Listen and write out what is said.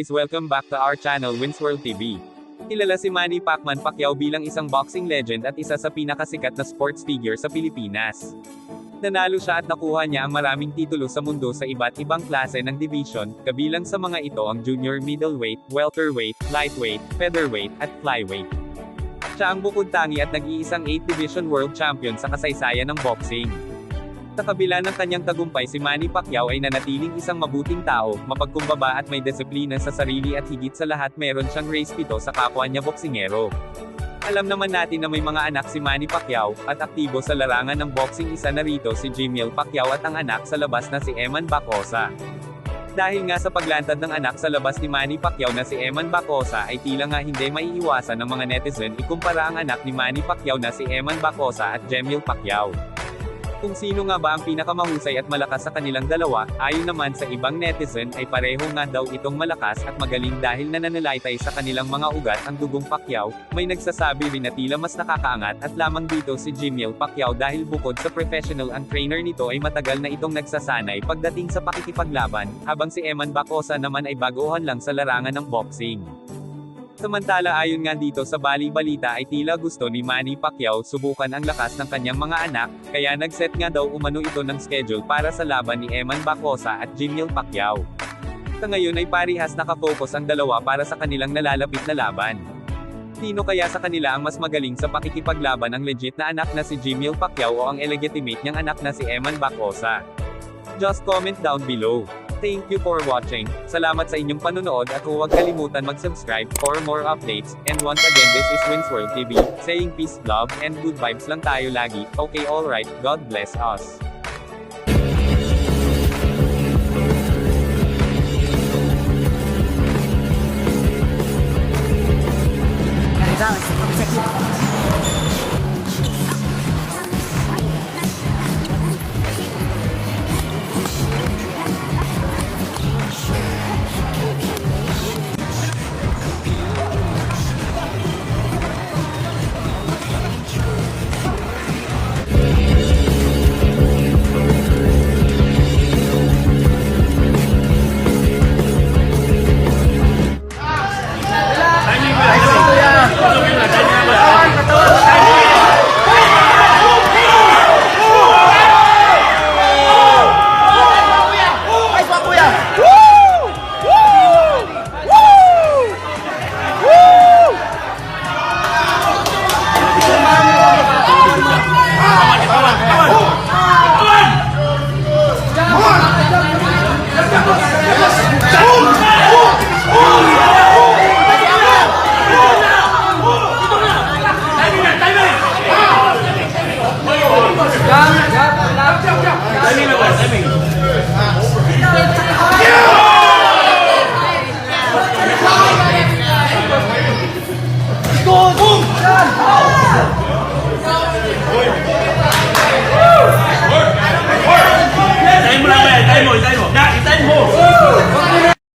guys, welcome back to our channel Wins World TV. Kilala si Manny Pacman Pacquiao bilang isang boxing legend at isa sa pinakasikat na sports figure sa Pilipinas. Nanalo siya at nakuha niya ang maraming titulo sa mundo sa iba't ibang klase ng division, kabilang sa mga ito ang junior middleweight, welterweight, lightweight, featherweight, at flyweight. Siya ang bukod tangi at nag-iisang 8 division world champion sa kasaysayan ng boxing. Sa kabila ng kanyang tagumpay si Manny Pacquiao ay nanatiling isang mabuting tao, mapagkumbaba at may disiplina sa sarili at higit sa lahat meron siyang race pito sa kapwa niya boksingero. Alam naman natin na may mga anak si Manny Pacquiao, at aktibo sa larangan ng boxing isa na rito si Jimiel Pacquiao at ang anak sa labas na si Eman Bacosa. Dahil nga sa paglantad ng anak sa labas ni Manny Pacquiao na si Eman Bacosa ay tila nga hindi maiiwasan ng mga netizen ikumpara ang anak ni Manny Pacquiao na si Eman Bacosa at Jemiel Pacquiao. Kung sino nga ba ang pinakamahusay at malakas sa kanilang dalawa, ayon naman sa ibang netizen ay pareho nga daw itong malakas at magaling dahil nananalaytay sa kanilang mga ugat ang dugong Pacquiao, may nagsasabi rin na tila mas nakakaangat at lamang dito si Jimiel Pacquiao dahil bukod sa professional ang trainer nito ay matagal na itong nagsasanay pagdating sa pakikipaglaban, habang si Eman Bacosa naman ay baguhan lang sa larangan ng boxing. Samantala ayon nga dito sa Bali Balita ay tila gusto ni Manny Pacquiao subukan ang lakas ng kanyang mga anak, kaya nagset nga daw umano ito ng schedule para sa laban ni Eman Bacosa at Jimiel Pacquiao. Sa ngayon ay parihas nakafocus ang dalawa para sa kanilang nalalapit na laban. Sino kaya sa kanila ang mas magaling sa pakikipaglaban ang legit na anak na si Jimiel Pacquiao o ang illegitimate niyang anak na si Eman Bacosa? Just comment down below. Thank you for watching. Salamat sa inyong panonood at huwag kalimutan mag-subscribe for more updates. And once again this is Wins World TV, saying peace, love, and good vibes lang tayo lagi. Okay alright, God bless us. Let me know. Let me. Đây mồi, đây mồi.